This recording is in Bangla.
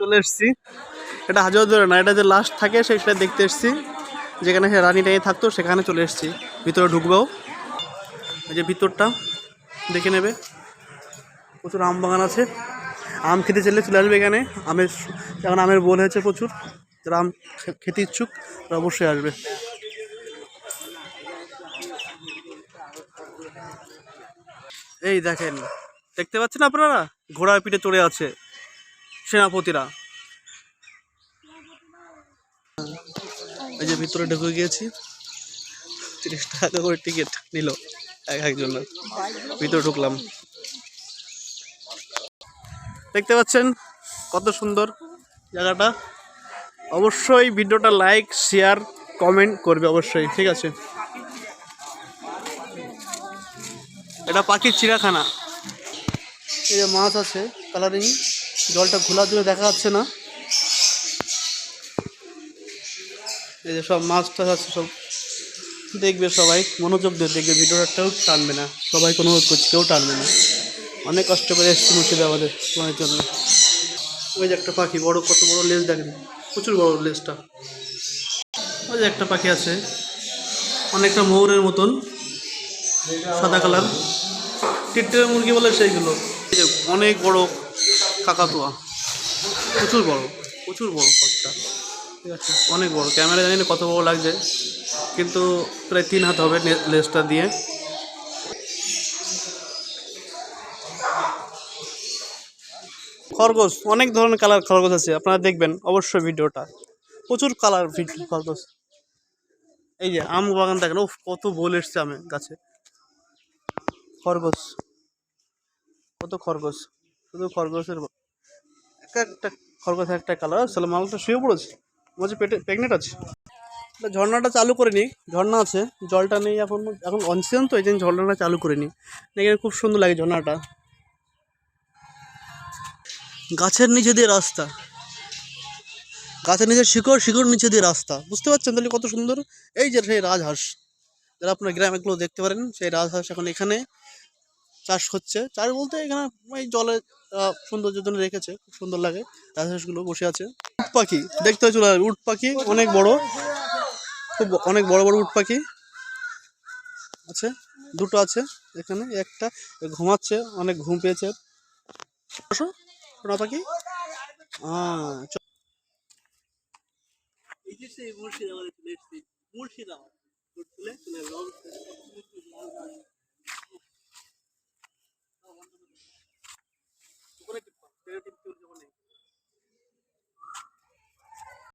চলে এসেছি। এটা হাজার ধরে না, এটা যে লাস্ট থাকে সেটা দেখতে এসেছি। যেখানে সে রানী টানি থাকতো, সেখানে চলে এসেছি। ভিতরে ঢুকবো এই যে ভিতরটা, দেখে নেবে। প্রচুর আম বাগান আছে। আম খেতে চাইলে চলে আসবে এখানে। আমের এখন আমের বোল হয়েছে প্রচুর, যারা আম খেতে ইচ্ছুক, তারা অবশ্যই আসবে। এই দেখেন, দেখতে পাচ্ছেন আপনারা? ঘোড়ার পিঠে চড়ে আছে। সেনাপতিরা। এই যে ভিতরে ঢুকে গিয়েছি। তিরিশ টাকা করে টিকিট নিল এক একজনের। ভিতরে ঢুকলাম। দেখতে পাচ্ছেন কত সুন্দর জায়গাটা। অবশ্যই ভিডিওটা লাইক শেয়ার কমেন্ট করবে অবশ্যই ঠিক আছে? এটা পাখির চিড়াখানা এই যে মাছ আছে কালারিং জলটা ঘোলার জন্য দেখা যাচ্ছে না। এই যে সব মাছ টাছ আছে, সব দেখবে সবাই, মনোযোগ দিয়ে দেখবে ভিডিওটা ভিডিওটাও টানবে না। সবাই কোনো করছে, কেউ টানবে না। অনেক কষ্ট করে এসছি মুর্শিদাবাদে তোমার জন্য। ওই যে একটা পাখি, বড়, কত বড় লেজ দেখেন, প্রচুর বড় লেজটা। ওই যে একটা পাখি আছে, অনেকটা ময়ূরের মতন, সাদা কালার। টিট্টের মুরগি বলে সেইগুলো। অনেক বড় কাকাতুয়া। প্রচুর বড় প্রচুর বড় পাখিটা ঠিক আছে? অনেক বড়। ক্যামেরা জানি না কত বড় লাগছে, কিন্তু প্রায় তিন হাত হবে লেজটা দিয়ে। খরগোশ, অনেক ধরনের কালার খরগোশ আছে, আপনারা দেখবেন অবশ্যই ভিডিওটা। প্রচুর কালার খরগোশ। এই যে আম বাগান দেখেন ও কত বল এসছে আমে গাছে। খরগোশ, কত খরগোশ, শুধু খরগোশের ব- এক একটা খরগোশ একটা কালার আসলে মালটা শুয়ে পড়েছে। বলছে পেটে, প্রেগনেন্ট আছে। ঝর্ণাটা চালু করে নিই ঝর্ণা আছে, জলটা নেই এখন এখন অনসিজন তো, এই জন্য ঝর্ণাটা চালু করে নিই এখানে খুব সুন্দর লাগে ঝর্ণাটা। গাছের নিচে দিয়ে রাস্তা। গাছের নিচে শিকড় শিকড় নিচে দিয়ে রাস্তা। বুঝতে পারছেন তাহলে কত সুন্দর? এই যে সেই রাজহাঁস। যারা আপনার গ্রামেগুলো দেখতে পারেন, সেই রাজহাঁস এখন এখানে। চাষ হচ্ছে। চাষ বলতে এখানে ওই জলে সৌন্দর্যের জন্য রেখেছে খুব সুন্দর লাগে। রাজহাঁসগুলো বসে আছে। উট পাখি দেখতে চলে উট পাখি অনেক বড় খুব অনেক বড় বড় উট পাখি আছে দুটো আছে এখানে একটা ঘুমাচ্ছে অনেক ঘুম পেয়েছে। সোনা পাখি। আহ, চ- এই যে সেই মুর্শিদাবাদে।